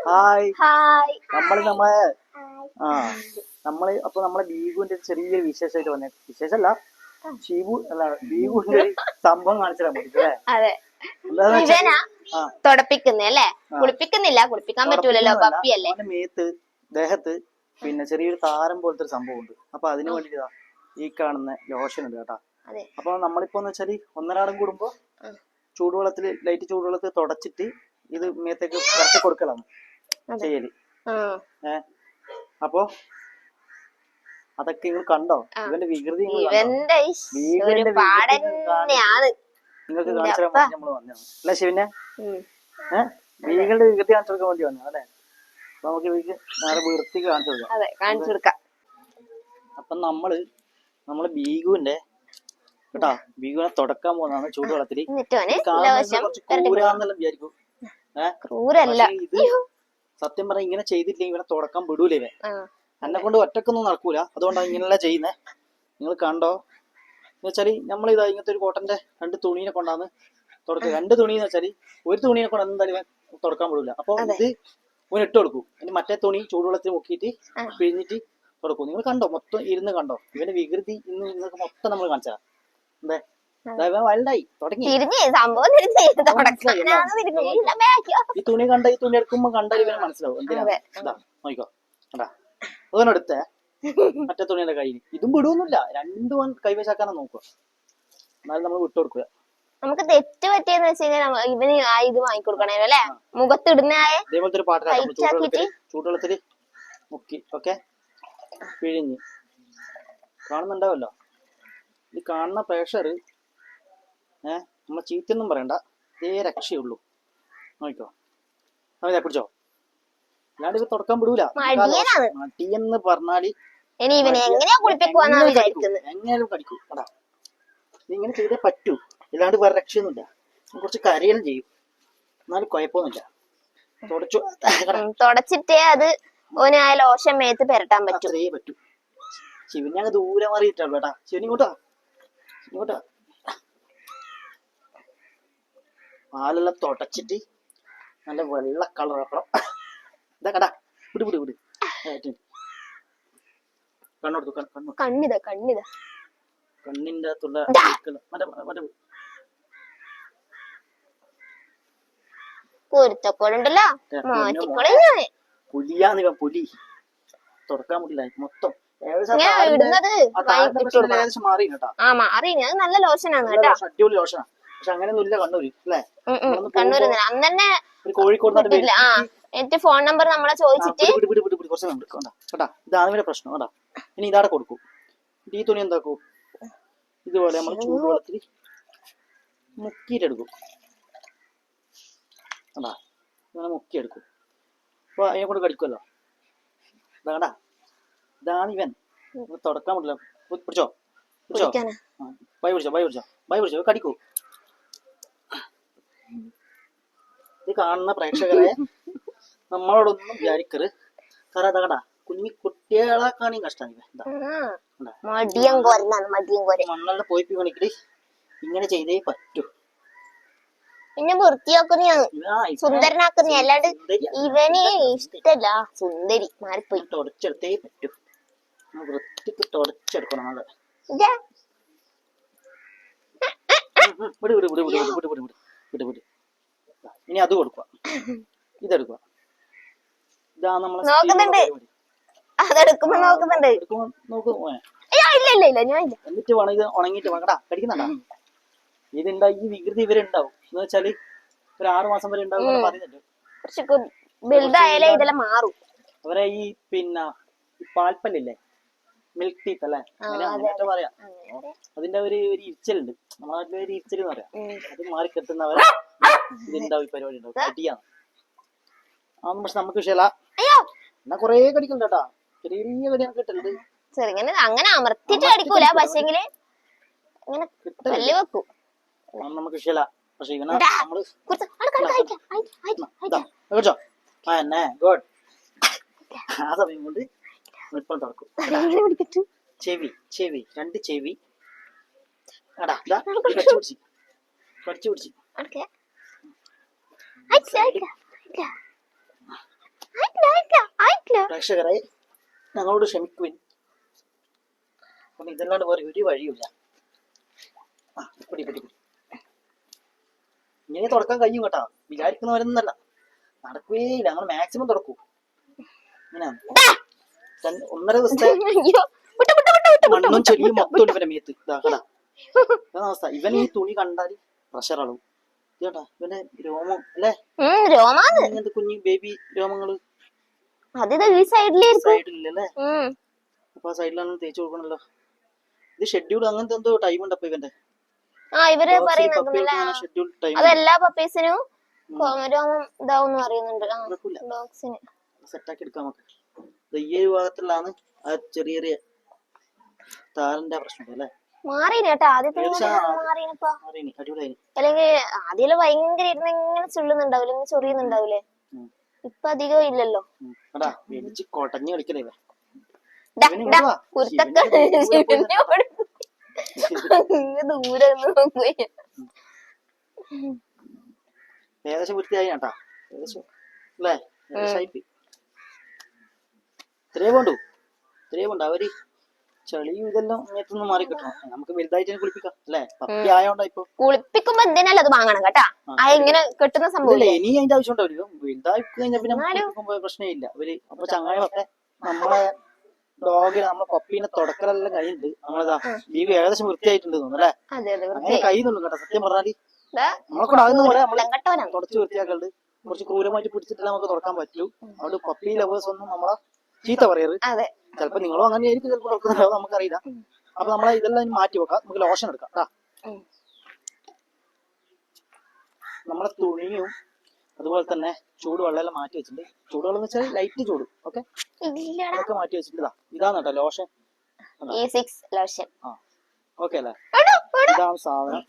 Hi hi നമ്മൾ നമ്മളെ ആ നമ്മൾ അപ്പൊ നമ്മളെ ബീഗുവിന്റെ ഒരു ചെറിയൊരു വിശേഷമായിട്ട് വന്നേ. വിശേഷല്ല ഷീബു അല്ല ബീഗുവിന്റെ ഒരു സംഭവം കാണിച്ചു തരാൻ പറ്റും അല്ലേ അതെ. എന്താന്ന് വെച്ചാ- ഇവനാ ആ. തുടപ്പിക്കുന്നേ അല്ലേ? കുളിപ്പിക്കുന്നില്ല കുളിപ്പിക്കാൻ പറ്റൂലല്ലോ ഉറപ്പിക്കുന്നതല്ല, പപ്പിയല്ലേ അവന്റെ മേത്ത് ദേഹത്ത് പിന്നെ ചെറിയൊരു താരം പോലത്തെ ഒരു സംഭവം ഉണ്ട്. അപ്പൊ അതിന് വേണ്ടിട്ടാ ഈ കാണുന്ന ലോഷൻ ഉണ്ട് കേട്ടാ. അതെ. അപ്പൊ നമ്മളിപ്പോ എന്ന് വെച്ചാൽ ഒന്നരാടം കൂടുമ്പോ ഉം. ചൂടുവെള്ളത്തിൽ ലൈറ്റ് ചൂടുവെള്ളത്തിൽ തുടച്ചിട്ട് ഇത് മേത്തേക്ക് പുറത്ത് കൊടുക്കലാണ്. ചെയ്യൽ ഉം. ഏ അപ്പൊ അതൊക്കെ നിങ്ങൾ കണ്ടോ. ഇവന്റെ വികൃതി നിങ്ങൾക്ക് കാണിച്ചു നമ്മൾ വന്നതാണ് അല്ലെ ശിവനെ. ഏഹ് വീകളുടെ വികൃതി കാണിച്ചു കൊടുക്കാൻ വേണ്ടി വന്നത് അല്ലെ? നമുക്ക് ഇവർക്ക് നേരെ വൃത്തിക്ക് കാണിച്ചു കൊടുക്കാം. അതെ കാണിച്ചു കൊടുക്കാം. അപ്പൊ നമ്മൾ നമ്മൾ ബീഗുവിന്റെ കേട്ടാ ബീഗുവിനെ തുടക്കാൻ പോകുന്നതാണ് കുറച്ച് ക്രൂരാന്നെല്ലാം വിചാരിക്കും. ഏഹ് ക്രൂരല്ല. ഇത് സത്യം പറഞ്ഞ ഇങ്ങനെ ചെയ്തിട്ടില്ലെങ്കിൽ ഇവനെ തുടക്കം വിടൂല ഇവൻ. എന്നെ കൊണ്ട് ഒറ്റക്കൊന്നും നടക്കൂല. അതുകൊണ്ടാണ് ഇങ്ങനെയല്ല ചെയ്യുന്നേ. നിങ്ങൾ കണ്ടോ? എന്ന് വെച്ചാൽ നമ്മൾ ഇതാ ഇങ്ങനത്തെ ഒരു കോട്ടന്റെ രണ്ട് തുണീനെ കൊണ്ടാന്ന് തുടക്കുക. രണ്ട് തുണി എന്ന് വെച്ചാൽ ഒരു തുണീനെ കൊണ്ട് എന്തായാലും ഇവൻ തുടക്കാൻ വിടൂല. അപ്പൊ ഇത് ഇവൻ ഇട്ട് കൊടുക്കും. ഇനി മറ്റേ തുണി ചൂടുവെള്ളത്തിൽ മുക്കിയിട്ട്. പിഴിഞ്ഞിട്ട് തുടക്കും. നിങ്ങൾ കണ്ടോ? മൊത്തം ഇരുന്ന് കണ്ടോ? ഇവന്റെ വികൃതി ഇന്ന് നിങ്ങൾക്ക് മൊത്തം നമ്മൾ കാണിച്ചാ എന്തേ? ഈ തുണി കണ്ട ഈ തുണി എടുക്കുമ്പോ കണ്ട ഇവനെ മനസ്സിലാവും. നോക്കോ കണ്ടാ. മറ്റേ തുണിയുടെ കൈ ഇതും വിടുവൊന്നുമില്ല രണ്ടും കൈവശാക്കാനാ നോക്കുക. എന്നാലും നമ്മൾ വിട്ടുകൊടുക്കുക. നമുക്ക് തെറ്റ് പറ്റിയെന്ന് വെച്ച് കഴിഞ്ഞാൽ ഇവന് ആ ഇത് വാങ്ങിക്കൊടുക്കണേ അല്ലേ? മുഖത്ത് ഇടുന്നായ ചൂടുവെള്ളത്തിൽ മുക്കി ഓക്കെ? പിഴിഞ്ഞ്. കാണുന്നുണ്ടാവല്ലോ? ഇത് കാണുന്ന പ്രേഷർ ഏ? നമ്മൾ ചീത്തൊന്നും പറയണ്ട. ഇതേ രക്ഷയുള്ളൂ. നോക്കിക്കോ. അവനെ പിടിച്ചോ. അല്ലാണ്ട് ഇത് തുടക്കാൻ വിടൂല. മടിയെന്ന് പറഞ്ഞാൽ എങ്ങനെയാലും കടിക്കൂ. അടാ നീ ഇങ്ങനെ ചെയ്തേ പറ്റൂ. ഇല്ലാണ്ട് വേറെ രക്ഷയൊന്നുമില്ല. കുറച്ച് കരയണം ചെയ്യും. എന്നാലും കുഴപ്പമൊന്നുമില്ല. തുടച്ചു. തുടച്ചിട്ടേ അത് ഓന് ആ ലോഷൻ മേത്ത് പെരട്ടാൻ പറ്റും. പറ്റൂ. ശിവൻ ഞങ്ങൾ ദൂരെ മാറിയിട്ടാണ് കേട്ടാ ശിവൻ ഇങ്ങോട്ടാ. ഇങ്ങോട്ടാ. പാലെല്ലാം തുടച്ചിട്ട് നല്ല വെള്ള കളർ ആക്കണം. ഇതാ കടാ. വിട് വിട് വിട്. കണ്ണോടുത്തു കണ്ണ് കണ്ണു. കണ്ണിത കണ്ണിത. കണ്ണിന്റെ അകത്തുള്ള. മറ്റേ മറ്റേ പുലിയാന്ന് പുലി. തുറക്കാൻ പറ്റില്ല മൊത്തം. ഇടുന്നത്? മാറി കേട്ടാ ആ മാറി. നല്ല ലോഷനാണ് കേട്ടോ. അടിപൊളി ലോഷനാ പക്ഷെ അങ്ങനെയൊന്നുമില്ല കണ്ണൂര് അല്ലേ? ഉം. അന്ന് തന്നെ കോഴിക്കോട് നാട്ട് കിട്ടില്ല ആ എന്റെ ഫോൺ നമ്പർ നമ്മളെ ചോദിച്ചിട്ട് കുറച്ച് കേട്ടാ ഇതാണ് ഇവന്റെ പ്രശ്നം. കേട്ടാ ഇനി ഇതാടെ കൊടുക്കും. എന്നിട്ട് ഈ തുണി എന്താക്കും? ഇതുപോലെ നമ്മൾ ചൂടുവെള്ളത്തിൽ മുക്കിയിട്ടെടുക്കും. കണ്ടാ? ഇങ്ങനെ മുക്കിയെടുക്കും. അപ്പൊ അതിനെ കൊണ്ട് കടിക്കുമല്ലോ ഇതാ കണ്ടാ? ഇതാണ് ഇവൻ. തുടക്കാൻ പറ്റില്ല. പിടിച്ചോ? പിടിച്ചോ? ബൈ പിടിച്ചോ ബൈ പിടിച്ചോ? ബൈ പിടിച്ചോ? കടിക്കൂ. ഇത് കാണുന്ന പ്രേക്ഷകരെ നമ്മളോടൊന്നും വിചാരിക്കരുത്. കാരണം അതാ കണ്ടാ. കുഞ്ഞി കുട്ടികളെ കഷ്ടമാണ് മണ്ണെല്ലാം പോയി പണിക്കടി. ഇങ്ങനെ ചെയ്തേ പറ്റൂ. പിന്നെ വൃത്തിയാക്കുന്ന സുന്ദരനാക്കുന്ന അല്ലാണ്ട്. ഇവന് ഇഷ്ടല്ല. സുന്ദരി. മാറിപ്പോയി. തുടച്ചെടുത്തേ പറ്റൂ. വൃത്തിക്ക് തുടച്ചെടുക്കണം അത്. വിട് വിട് വിട് വിട് വിട് വിട് വിട് വിട്. ഇനി അത് കൊടുക്കുക. ഇതെടുക്കുക ഇതാ നമ്മളെ നോക്കുന്നുണ്ട്. സ്റ്റീലിന്റെ പരിപാടി. അതെടുക്കുമ്പോ നോക്കുന്നുണ്ട്. എടുക്കുമ്പോ നോക്ക് ഇല്ല ഇല്ല ഇല്ല ഞാൻ ഇല്ല. എന്നിട്ട് വേണം ഇത് ഉണങ്ങിയിട്ട് വേണം. കേട്ടാ കടിക്കുന്നുണ്ടാ ഇതുണ്ടാ ഈ വികൃതി ഇവരുണ്ടാവും. എന്ന് വെച്ചാൽ ഒരു ആറു മാസം വരെ ഉണ്ടാവും പറയുന്നുണ്ട്. ഇതെല്ലാം മാറും. അവരെ ഈ പിന്നെ പാൽപ്പല്ലേ പാൽപ്പല്ലില്ലേ? മിൽക്ക് ടീത്ത് അല്ലേ? അങ്ങനെ പറയാം. അതിന്റെ ഒരു ഒരു ഇരിച്ചലുണ്ട്. നമ്മളെ നാട്ടിലെ ഒരു ഇരിച്ചൽ എന്ന് പറയാം. അത് മാറി കെട്ടുന്നവരെ ഇതിണ്ടാവും ഈ പരിപാടി ഉണ്ടാവും കടിയാണ് അതൊന്നും പക്ഷെ നമുക്ക് വിഷയമല്ല. അയ്യോ. എന്നാ കൊറേ കടിക്കണ്ട കേട്ടാ. ചെറിയ കടി കടിയാണ് കിട്ടലുണ്ട്. ചെറുങ്ങനെ അങ്ങനെ അമർത്തിട്ട് അടിക്കൂല പക്ഷെങ്കിൽ ഇങ്ങനെ കിട്ടലുണ്ട് പല്ല് അതൊന്നും നമുക്ക് വിഷയമല്ല. പക്ഷെ ഇവനെ. നമ്മൾ കഴിച്ചോ ആ എന്നെ. ഗുഡ്. ആ സമയം കൊണ്ട് ഇപ്പോൾ തുറക്കും. ചെവി ചെവി. രണ്ട് ചെവി. അടാ കടിച്ചു പിടിച്ച്. കടിച്ചു പിടിച്ച് അടക്കെ. അയക്കാം, അയക്കാം, അയക്കാം. പ്രേക്ഷകരെ ഞങ്ങളോട് ക്ഷമിക്കുവിൻ. അപ്പം ഇതല്ലാണ്ട് വേറെ ഒരു വഴിയുമില്ല. ആ പിടി പിടി പിടി. ഇങ്ങനെ തുറക്കാൻ കഴിയും കേട്ടാ. വിചാരിക്കുന്നവരൊന്നല്ല. നടക്കുകയില്ല ഞങ്ങൾ മാക്സിമം തുറക്കൂ ഇങ്ങനെയാണ് ഒന്നര ദിവസത്തെ അയ്യോ വിട്ടു വിട്ടു വിട്ടു വിട്ടു മണ്ണും ചെടിയും മൊത്തം ഉണ്ട് ഇവന്റെ മേത്ത്. ഇതാക്കടാ അവസ്ഥ. ഇവൻ ഈ തുണി കണ്ടാൽ പ്രഷർ അളവും ഇവന്റെ രോമം അല്ലേ? ഉം രോമാന്ന്. ഇങ്ങനത്തെ കുഞ്ഞു ബേബി രോമങ്ങൾ. അതിത് ഈ സൈഡിലിരിക്കും. സൈഡിലല്ലേ? ഉം. അപ്പൊ ആ സൈഡിലാണ് തേച്ച് കൊടുക്കണല്ലോ. ഇത് ഷെഡ്യൂൾ അങ്ങനത്തെ എന്തോ ടൈം ഉണ്ട് അപ്പൊ ഇവന്റെ? ആ ഇവർ അതെല്ലാ പപ്പീസിനും രോമം ഇതാവും പറയുന്നുണ്ട്. ആ കുഴപ്പമില്ല ഡോഗ്സിന് സെറ്റാക്കി എടുക്കാം നമുക്ക്. ഇത് ഈ ഒരു ഭാഗത്തുള്ളതാണ് ആ ചെറിയ ചെറിയ താരന്റെ പ്രശ്നം അല്ലേ മാറിന് കേട്ടോ. ആദ്യത്തെ മാറീനപ്പാ. അല്ലെങ്കിൽ ആദ്യം ഭയങ്കര ഇരുന്ന് ഇങ്ങനെ ചുള്ളുന്നുണ്ടാവില്ല ഇങ്ങനെ ചൊറിയുന്നുണ്ടാവില്ലേ ഇപ്പൊ അധികം ഇല്ലല്ലോ. ദൂരെ ഏകദേശം വൃത്തിയായി കേട്ടാ. ഏകദേശം അല്ലേ? ഇത്രേ പോണ്ടു. ഇത്രേ പോണ്ട. അവർ ചെളിയും ഇതെല്ലാം ഇങ്ങനത്തൊന്നും മാറി കിട്ടണം നമുക്ക് വലുതായിട്ട് കുളിപ്പിക്കാം അല്ലേ? പപ്പി ആയോണ്ടാ ഇപ്പൊ. കുളിപ്പിക്കുമ്പോ എന്തിനല്ല അത് വാങ്ങണം കേട്ടാ. ആ ഇങ്ങനെ കെട്ടുന്ന സംഭവം ഇനി അതിന്റെ ആവശ്യം ഉണ്ടാവില്ല വലുതായി കഴിഞ്ഞാൽ പിന്നെ കുളിപ്പിക്കുമ്പോ പ്രശ്നമില്ല. അവർ അപ്പൊ ചങ്ങായൊക്കെ നമ്മളെ ഡോഗിനെ നമ്മളെ പപ്പീനെ തുടക്കലെല്ലാം കഴിഞ്ഞിട്ട് നമ്മളതാ ലീവ് ഏകദേശം വൃത്തിയായിട്ടുണ്ട് തോന്നുന്നു അല്ലേ? കഴിയുന്നുള്ളൂ കേട്ടോ. സത്യം പറഞ്ഞാൽ നമ്മളെ കൂടെ ആകുന്ന പോലെ നമ്മൾ തുടച്ച് വൃത്തിയാക്കലുണ്ട്. കുറച്ച് ക്രൂരമായിട്ട് പിടിച്ചിട്ടില്ല നമുക്ക് തുറക്കാൻ പറ്റൂ. അതുകൊണ്ട് പപ്പി ലവേഴ്സ് ഒന്നും നമ്മളെ ചീത്ത പറയരുത്. അതെ. ചിലപ്പോ നിങ്ങളും അങ്ങനെ ആയിരിക്കും ചിലപ്പോൾ കൊടുക്കുന്നുണ്ടാവും നമുക്കറിയില്ല. അപ്പൊ നമ്മളെ ഇതെല്ലാം മാറ്റി വെക്കാം. നമുക്ക് ലോഷൻ എടുക്കാം. കേട്ടാ നമ്മളെ തുണിയും അതുപോലെ തന്നെ ചൂടുവെള്ളം മാറ്റി വെച്ചിട്ടുണ്ട്. ചൂടുവെള്ളം എന്ന് വെച്ചാൽ ലൈറ്റ് ചൂട്. ഓക്കെ അതൊക്കെ മാറ്റി വെച്ചിട്ടുണ്ട് ഇതാ ഇതാണ് കേട്ടോ ലോഷൻ ലോഷൻ ഓക്കെ അല്ലേ? ഇതാണ് സാധനം.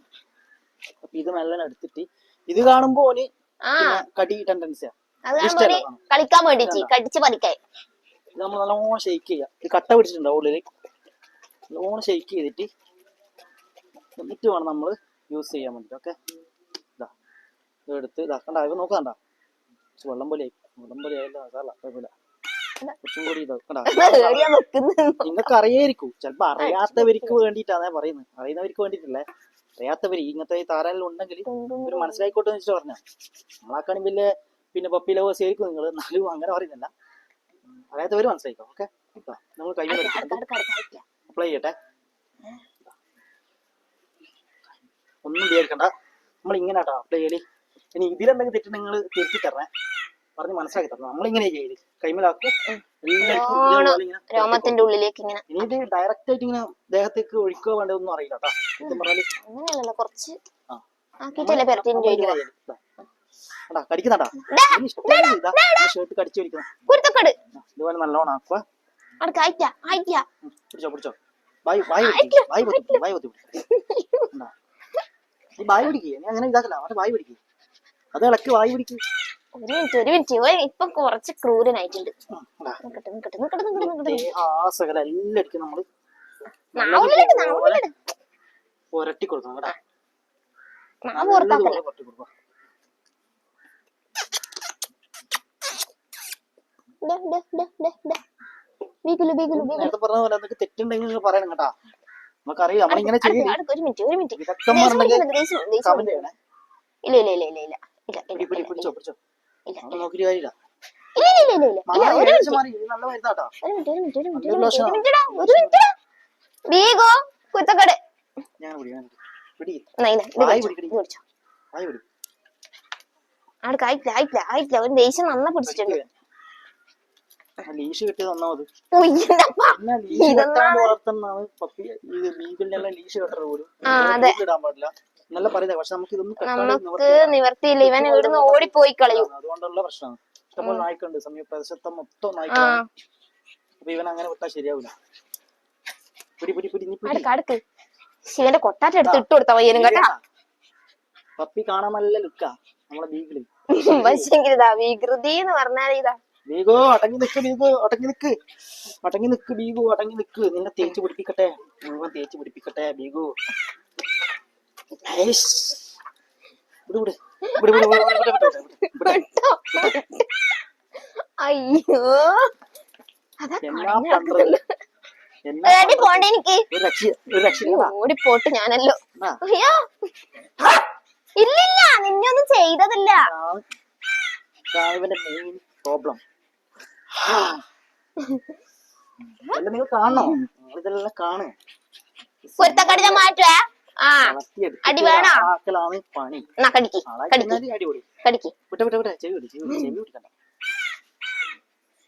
അപ്പൊ ഇത് മെല്ലനെ എടുത്തിട്ട് ഇത് കാണുമ്പോ കടി ടെൻഡൻസിയാ കളിക്കാൻ വേണ്ടി. കടിച്ച് പറിക്കാൻ ഇത് നമ്മൾ നല്ലോണം ഷെയ്ക്ക് ചെയ്യാം. ഇത് കട്ട പിടിച്ചിട്ടുണ്ടാവും ഉള്ളിൽ നല്ലോണം ഷെയ്ക്ക് ചെയ്തിട്ട് എന്നിട്ട് വേണം നമ്മൾ യൂസ് ചെയ്യാൻ വേണ്ടി ഓക്കെ ഇതാ. ഇത് എടുത്ത് ഇതാക്കണ്ട ഇവ നോക്കണ്ട കുറച്ച് വെള്ളം പോലെ ആയി. വെള്ളം പോലെ ആയില്ല. അതല്ല കുഴപ്പമില്ല. കുറച്ചും കൂടി ഇതാക്കണ്ട നിങ്ങൾക്ക് അറിയായിരിക്കും. ചിലപ്പോ അറിയാത്തവർക്ക് വേണ്ടിയിട്ടാണ് ഞാൻ പറയുന്നത് അറിയുന്നവർക്ക് വേണ്ടിട്ടല്ലേ അറിയാത്തവര് ഇങ്ങനത്തെ താരങ്ങൾ ഉണ്ടെങ്കിൽ ഒരു മനസ്സിലായിക്കോട്ടെ എന്ന് വെച്ചിട്ട് പറഞ്ഞ. നമ്മളാക്കാണെങ്കിൽ വലിയ പിന്നെ പപ്പി ലവേഴ്സ് ആയിരിക്കും നിങ്ങൾ എന്നാലും അങ്ങനെ പറയുന്നില്ല അറിയാത്തവര് മനസ്സിലായിക്കോ? ഓക്കെ? നമ്മൾ കൈ അപ്ലൈ ചെയ്യട്ടെ. ഒന്നും വിചാരിക്കണ്ട. നമ്മൾ ഇങ്ങനെ കേട്ടോ അപ്ലൈ ചെയ്യൽ. ഇനി ഇതിലെന്തെങ്കിലും തെറ്റ് നിങ്ങൾ തിരുത്തി തരണേ. പറഞ്ഞ് മനസ്സിലാക്കി തരണം. നമ്മളിങ്ങനെ ചെയ്യൽ. കൈമലാക്കും രോമത്തിന്റെ ഉള്ളിലേക്ക് ഇങ്ങനെ ഇനി ഇത് ഡയറക്റ്റ് ആയിട്ട് ഇങ്ങനെ ദേഹത്തേക്ക് ഒഴിക്കുക വേണ്ടതൊന്നും അറിയില്ല കേട്ടോ പറഞ്ഞാൽ കുറച്ച് എടാ കടിക്കുന്നടാ. ഷർട്ട് കടിച്ചു വലിക്കണം. കുരുത്തക്കട്. ഇതുപോലെ നല്ലോണം ആക്കുക അടക്ക് അയക്ക അയക്ക. പിടിച്ചോ പിടിച്ചോ. ബായ് ബായ് ബായ് പൊത്തി ബായ് പൊത്തി നീ ബായ് പിടിക്കേ. നീ അങ്ങനെ ഇതാക്കല അവന്റെ ബായ് പിടിക്കേ. അത് ഇളക്ക് ബായ് പിടിക്കേ. ഒരു മിനിറ്റ് ഒരു മിനിറ്റ്. ഇപ്പൊ കുറച്ച് ക്രൂരനായിട്ടുണ്ട്. ആസകല എല്ലാം അടിക്കും നമ്മൾ. പുരട്ടി കൊടുക്കണം കേട്ടാ. നാവ് പുറത്താക്കല്ലേ നേരത്തെ പറഞ്ഞ പോലെ എന്തൊക്കെ തെറ്റുണ്ടെങ്കിൽ പറയണം കേട്ടാ. നമുക്കറിയാം നമ്മളിങ്ങനെ ചെയ്യും ഒരു മിനിറ്റ് ഒരു മിനിറ്റ്. ചെയ്യണേ. ഇല്ല ഇല്ല ഇല്ല ഇല്ല ഇല്ല. ഇല്ല പിടി ഇല്ല പിടി ഇല്ല പിടിച്ചോ പിടിച്ചോ. ഇല്ല അവിടെ നോക്കിയിട്ട് കാര്യമില്ല. ഇല്ല ഇല്ല ഇല്ല ഇല്ല ഇല്ല. മാറി ഒരു ഏകദേശം മാറി ഇത് നല്ല മരുന്നാട്ടാ ഒരു മിനിറ്റ് ഒരു മിനിറ്റ് ഒരു മിനിറ്റ് ഒരു. മിനിറ്റ് ഒരു മിനിറ്റ് ഒരു മിനിറ്റ് ബീഗോ കുത്തക്കട്. ഞാൻ പിടി ഞാൻ പിടി. എന്നാ ഇല്ല ഇത് വായി പിടിച്ചോ, പിടിക്കടി. ഇത് പിടിച്ചോ. വായി പിടി. അവിടെ ആയിട്ടില്ല ആയിട്ടില്ല ആയിട്ടില്ല. ഒരു ദേഷ്യം നന്ന പിടിച്ചിട്ടുണ്ട്. ലീഷ് ഓ ഇല്ലപ്പാ പിന്നെ ലീഷ് കെട്ടാണ്ട് വളർത്തുന്നതാണ്. പപ്പി ഇത് ലീഷ് പോലും. ഇടാൻ പാടില്ല. നല്ല പറയുന്നത് പക്ഷെ നമുക്ക് ഇതൊന്നും നിവർത്തിയില്ല. നിവർത്തിയില്ല. ഇവൻ ഇവിടുന്ന് ഓടിപ്പോയി കളയും. അതുകൊണ്ടുള്ള പ്രശ്നമാണ്. ഇഷ്ടംപോലെ നായ്ക്കുണ്ട് സമീപ പ്രദേശത്തെ മൊത്തം നായ്ക്കളാണ്. അപ്പൊ ഇവൻ അങ്ങനെ വിട്ടാൽ ശരിയാവില്ല പിടി പിടി പിടി നീ പിടി. അടുക്ക് അടുക്ക്. ശിവന്റെ കൊട്ടാറ്റ എടുത്ത് ഇട്ട് കൊടുത്ത പയ്യനും കേട്ടാ. പപ്പി കാണാൻ നല്ല ലുക്കാ. നമ്മളെ ബീഗിൾ പക്ഷെങ്കിൽ ഇതാ വികൃതി എന്ന് പറഞ്ഞാൽ ഇതാ. ബീഗോ അടങ്ങി നിക്ക് ബീഗോ അടങ്ങി നിക്ക്. അടങ്ങി നിക്ക് ബീഗോ അടങ്ങി നിക്ക്. നിന്നെ തേച്ച് പിടിപ്പിക്കട്ടെ. മുഴുവൻ തേച്ച് പിടിപ്പിക്കട്ടെ ബീഗോ. അയ്യോ. പോണ്ടേ എനിക്ക്? ഓടിപ്പോട്ട് ഞാനല്ലോ. അയ്യോ. ഇല്ലില്ല നിന്നെ ഒന്നും ചെയ്തതില്ല പ്രോബ്ലം നിങ്ങൾ കാണണോ? ഇതെല്ലാം കാണും. പൊരുത്തക്കടി ഞാൻ മാറ്റുവേ. ആ അടി വേണോ? പണി. കടിക്ക് കടിക്ക്.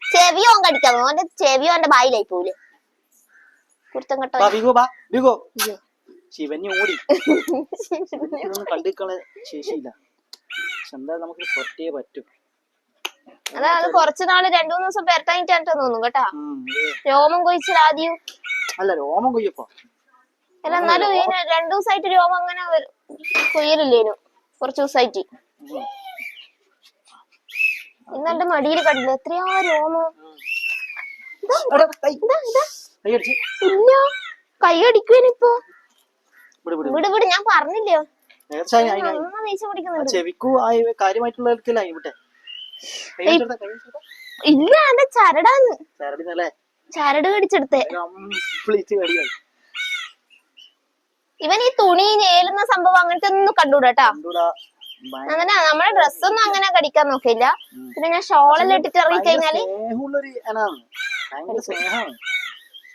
ചെവിയോ ഓന്റെ ചെവിയോ എന്റെ ബായിലായി പോലെ കുരുത്തം കേട്ടോ ശിവന്യ ഓടി. ഇതൊന്നും ശേഷിയില്ല. എന്തായാലും നമുക്ക് പറ്റേ പറ്റും. അതാ അത് കുറച്ചു നാൾ രണ്ടു മൂന്ന് ദിവസം പെരട്ടാനിട്ടാണ് തോന്നും കേട്ടാ. രോമം കൊയിച്ചത് ആദ്യം. അല്ല രോമം കൊയ്യപ്പോ അല്ല എന്നാലും രണ്ടു ദിവസമായിട്ട് രോമം അങ്ങനെ. കൊയ്യലില്ലേനു കുറച്ചു ദിവസമായിട്ട്. ഇന്നെന്റെ മടിയിൽ കണ്ടില്ല? എത്രയാ രോമം. ഇല്ല. കൈ അടിക്കുവാനിപ്പോ വിട് വിട്. വിട് വിട്. ഞാൻ പറഞ്ഞില്ലേ ഏകദേശം ആയി, ആയി, ആയി. നന്നാ ദേഷ്യം ആ ചെവിക്കു ആയി ഇല്ല എന്റെ ചരടാന്ന്. ചരട് കടിച്ചെടുത്തെ. ഇവൻ ഈ തുണി ഞേലുന്ന സംഭവം അങ്ങനത്തെ ഒന്നും കണ്ടുകൂടാ അങ്ങനെ നമ്മളെ ഡ്രസ്സൊന്നും അങ്ങനെ കടിക്കാൻ നോക്കില്ല പിന്നെ ഞാൻ ഷോളെല്ലാം ഇട്ടിട്ട് ഇറങ്ങി കഴിഞ്ഞാൽ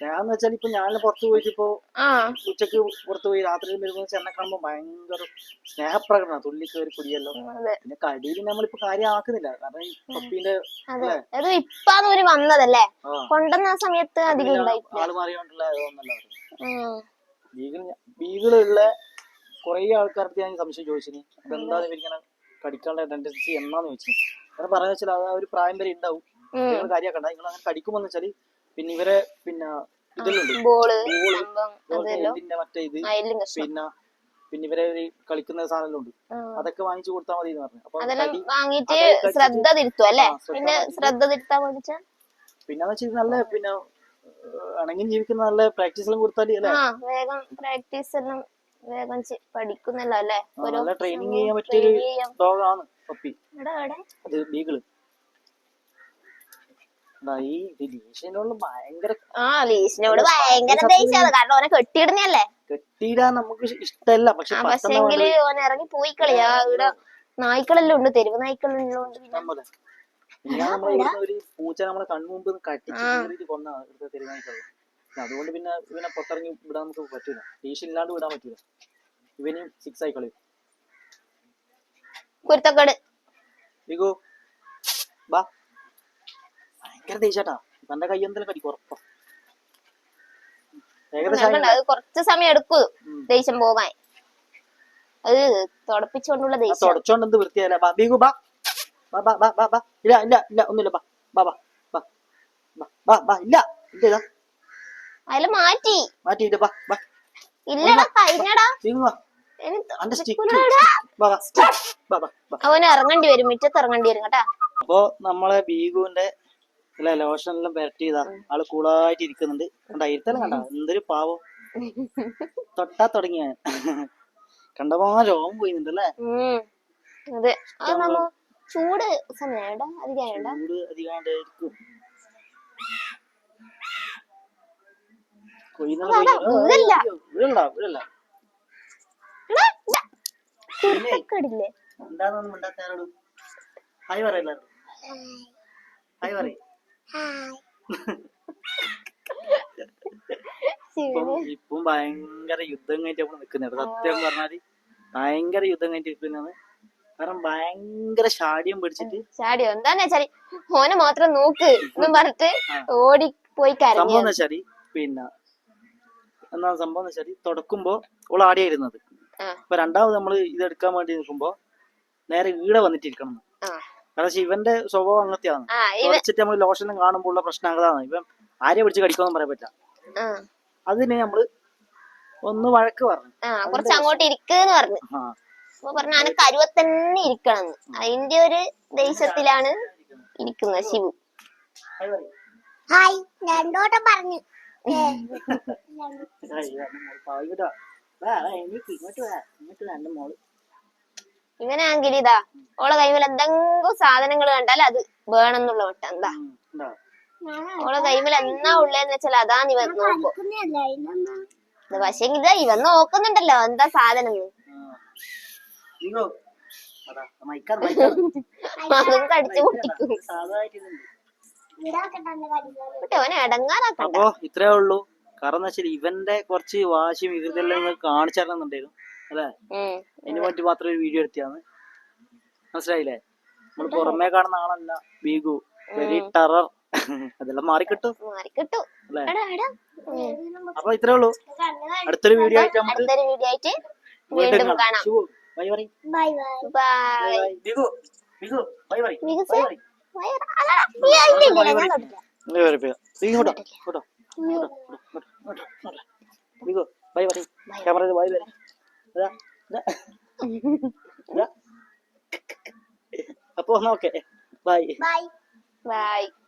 സ്നേഹം എന്ന് വെച്ചാൽ ഇപ്പൊ ഞാൻ പുറത്തു പോയിട്ട് ഇപ്പൊ ആ. ഉച്ചയ്ക്ക് പുറത്തു പോയി രാത്രി വരുമ്പോൾ ചെന്ന കാണുമ്പോ ഭയങ്കര സ്നേഹപ്രകടന തുള്ളി കയറി കുടിയല്ലോ പിന്നെ കടിയിൽ നമ്മളിപ്പോ കാര്യമാക്കുന്നില്ല. കാരണം ഈ പപ്പീന്റെ അതെ. വന്നതല്ലേ? കൊണ്ടുവന്ന സമയത്ത് അധികം ആൾ മാറിയോണ്ടുള്ള. ബീഗിൾ ബീഗിളുള്ള കുറെ ആൾക്കാർക്ക് ഞാൻ സംശയം ചോദിച്ചിന്. അതെന്താ ഇവരിങ്ങനെ കടിക്കാനുള്ള ടെൻഡൻസി എന്നാന്ന് ചോദിച്ചു അങ്ങനെ പറയാന്ന് വെച്ചാൽ അത് ആ ഒരു പ്രായം വരെ ഉണ്ടാവും. നിങ്ങൾ കാര്യമാക്കണ്ട. നിങ്ങൾ അങ്ങനെ കടിക്കുമെന്ന് വെച്ചാൽ പിന്നെ ഇവരെ പിന്നെ ബോൾ ഇതിന്റെ മറ്റേ ഇത്. പിന്നെ പിന്നെ ഇവരെ കളിക്കുന്ന സാധനം ഉണ്ട്. അതൊക്കെ വാങ്ങിച്ചു കൊടുത്താൽ മതി എന്ന് പറഞ്ഞു. അപ്പൊ അതെല്ലാം വാങ്ങിയിട്ട് ശ്രദ്ധ തിരുത്തും അല്ലേ? പിന്നെ ശ്രദ്ധ തിരുത്താൻ പിന്നെ വെച്ചാൽ നല്ല പിന്നെ അണങ്ങി ജീവിക്കുന്ന നല്ല കൊടുത്താൽ വേഗം പ്രാക്ടീസ് എല്ലാം വേഗം ചെ- പഠിക്കുന്നല്ലോ അല്ലേ? നല്ല ട്രെയിനിങ് ചെയ്യാൻ പറ്റിയൊരു. ഡോഗാണ് പപ്പി. അത് ബീഗിൾ. ഭയങ്കര ആ ഭയങ്കര ദേഷ്യാണ് കാരണം ഓനെ കെട്ടിയിടുന്നല്ലേ കെട്ടിയിടാൻ നമുക്ക് ഇഷ്ടമല്ല പക്ഷെ പക്ഷെങ്കിൽ ഓൻ ഇറങ്ങി പോയി കളിയാ. ഇവിടെ നായ്ക്കളെല്ലാം ഉണ്ട്. തെരുവ് ഇവിടുന്ന് ഒരു പൂച്ച നമ്മളെ കൺമുമ്പ് കട്ടിച്ച് കീറിയിട്ട് കൊന്ന ഇവിടുത്തെ തെരുവായിട്ടുള്ളത് അതുകൊണ്ട് പിന്നെ ഇവനെ പുറത്തിറങ്ങി വിടാൻ നമുക്ക് പറ്റില്ല ലീഷ് ഇല്ലാണ്ട് വിടാൻ പറ്റൂല. ഇവനും സിക്സ് ആയി കളയും. കുരുത്തക്കേട്. ബാ. ഭയങ്കര ദേഷ്യാട്ടാ. തന്റെ കൈ എന്തെങ്കിലും കടിക്കും ഉറപ്പാ. ഏകദേശം അത് കുറച്ച് സമയം എടുക്കും. ദേഷ്യം പോകാൻ. അത് തുടപ്പിച്ചുകൊണ്ടുള്ള ആ ദേഷ്യം. തുടച്ചോണ്ട് എന്ത് വൃത്തിയായില്ല ബാ ബീഗു ബാ. ബാ ബാ ബാ ഇല്ല ഇല്ല ഇല്ല ഒന്നുമില്ല ബാ. ബാ ബാ ബാ. ബാ ബാ ബാ ഇല്ല. ഇല്ല ഇതാ അതിൽ മാറ്റി. ബാ ബാ. ഇല്ലടാ കഴിഞ്ഞടാ. ബീഗു ബാ. അവന് ഇറങ്ങേണ്ടി വരും മുറ്റത്ത് ഇറങ്ങേണ്ടി വരും കേട്ടാ. അപ്പൊ നമ്മളെ ബീഗുവിന്റെ അല്ല ലോഷൻ എല്ലാം പെരട്ടി ചെയ്താ ആൾ കൂളായിട്ട് ഇരിക്കുന്നുണ്ട്. കണ്ട ഇരുത്തലും കണ്ട? എന്തൊരു പാവം. തൊട്ടാ തുടങ്ങിയ. കണ്ടപ്പോ രോഗം പോയിന്നുണ്ട് അല്ലേ? അതെ. ചൂട് അധികം ചൂട് അധികാണ്ടായിരിക്കും. എന്താണെന്ന് മിണ്ടാത്ത ആരോട് ഹായ് പറയല്ലോ ഹായ് പറയും. ഇപ്പം ഇപ്പം ഭയങ്കര യുദ്ധം കഴിഞ്ഞിട്ട് നമ്മൾ നിൽക്കുന്നത് സത്യം പറഞ്ഞാൽ ഭയങ്കര യുദ്ധം കഴിഞ്ഞിട്ട് നിൽക്കുന്നത് കാരണം ഭയങ്കര ഷാഠ്യം പിടിച്ചിട്ട് ചാടിയോ എന്താന്ന് വെച്ചാൽ മോനെ മാത്രം നോക്ക്. എന്നും പറഞ്ഞിട്ട് ഓടി പോയി സംഭവം എന്ന് വെച്ചാൽ പിന്നെ എന്നാ സംഭവം എന്ന് വെച്ചാൽ തുടക്കുമ്പോ ഓൾ ആടിയായിരുന്നത് അപ്പൊ ഇപ്പൊ രണ്ടാമത് നമ്മൾ ഇതെടുക്കാൻ വേണ്ടി നിൽക്കുമ്പോ നേരെ ഈടെ വന്നിട്ടിരിക്കണം. കാരണം ശിവന്റെ ഇവന്റെ സ്വഭാവം അങ്ങനത്തെയാണ് ആ ഇവ തുടച്ചിട്ട് നമ്മൾ ലോഷനും കാണുമ്പോൾ ഉള്ള പ്രശ്നം അതാണ് ഇവൻ ആരെ പിടിച്ച് കടിക്കുമെന്ന് പറയാൻ പറ്റില്ല ആ അതിന് നമ്മൾ ഒന്ന് വഴക്ക് പറഞ്ഞു ആ കുറച്ച് അങ്ങോട്ട് ഇരിക്കെന്ന് പറഞ്ഞു ആ അപ്പൊ പറഞ്ഞു അന കരുവ തന്നെ ഇരിക്കണം അതിന്റെ ഒരു ദേശത്തിലാണ് ഇരിക്കുന്നത് ശിവു ഹായ്. രണ്ടോട്ടം പറഞ്ഞു ഹായ്, എന്റെ മോൾ പാവം. ഇങ്ങോട്ട് വാ. വാ, വാ, എണീക്ക്. ഇങ്ങോട്ട് വാ. ഇങ്ങോട്ട് വാ, എന്റെ മോൾ. ഇവനാണെങ്കിൽ ഇതാ ഓളെ കൈമേൽ എന്തെങ്കിലും സാധനങ്ങൾ കണ്ടാൽ അത് വേണം എന്നുള്ള വട്ടം എന്താ ഓളെ കൈമേൽ എന്നാ ഉള്ളേന്ന് വെച്ചാൽ അതാണ് ഇവൻ നോക്കും. പക്ഷെ ഇത് ഇവൻ നോക്കുന്നുണ്ടല്ലോ എന്താ സാധനം അതാ അതും കടിച്ചു പൊട്ടിക്കും അപ്പോ ഇത്രേ ഉള്ളൂ. കാരണം എന്താ വെച്ചാൽ ഇവന്റെ കുറച്ച് വാശിയും വികൃതി നിങ്ങൾക്ക് കാണിച്ചു തരണമെന്നുണ്ടായിരുന്നു. അല്ലേ. അതിന് വേണ്ടി മാത്രം ഒരു വീഡിയോ എടുത്തിയാണ് മനസ്സിലായില്ലേ? നമ്മൾ പുറമേ കാണുന്ന ആളല്ല ബീഗു. വെരി ടെറർ അതെല്ലാം മാറിക്കിട്ടും. അല്ലേ. അപ്പൊ ഇത്രേ ഉള്ളൂ. അടുത്തൊരു വീഡിയോ ആയിട്ട് നമുക്ക് വീണ്ടും കാണാം. Bye bye bye. ബൈ. ബിഗു ബിഗു ബൈ ബൈ. ബിഗു ബൈ ബൈ ഇങ്ങോട്ടോ. ബൈ ബൈ പറയ് ക്യാമറ ബൈ. അപ്പൊ ബൈ ബൈ